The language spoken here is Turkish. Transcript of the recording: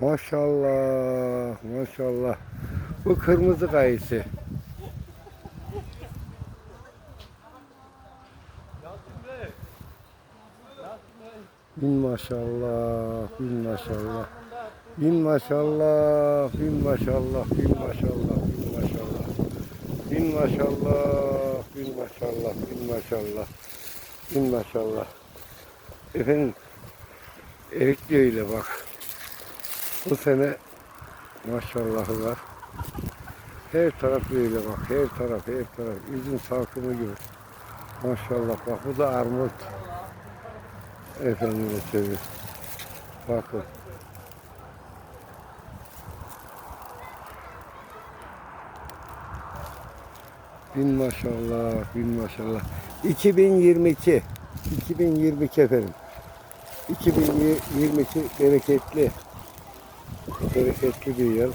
Maşallah, maşallah. Bu kırmızı kayısı. Bin maşallah, bin maşallah. Bin maşallah, bin maşallah, bin maşallah, bin maşallah. Bin maşallah, bin maşallah, bin maşallah. Bin maşallah. Efendim, erik öyle bak. Bu sene maşallahı var. Her taraf böyle bak, her taraf, her taraf. Üzüm salkımı gibi. Maşallah bak, bu da armut. Efendime söyleyeyim. Bakın. Bin maşallah, bin maşallah. 2022. 2022 efendim. 2022 bereketli. Bereketli bir yıl.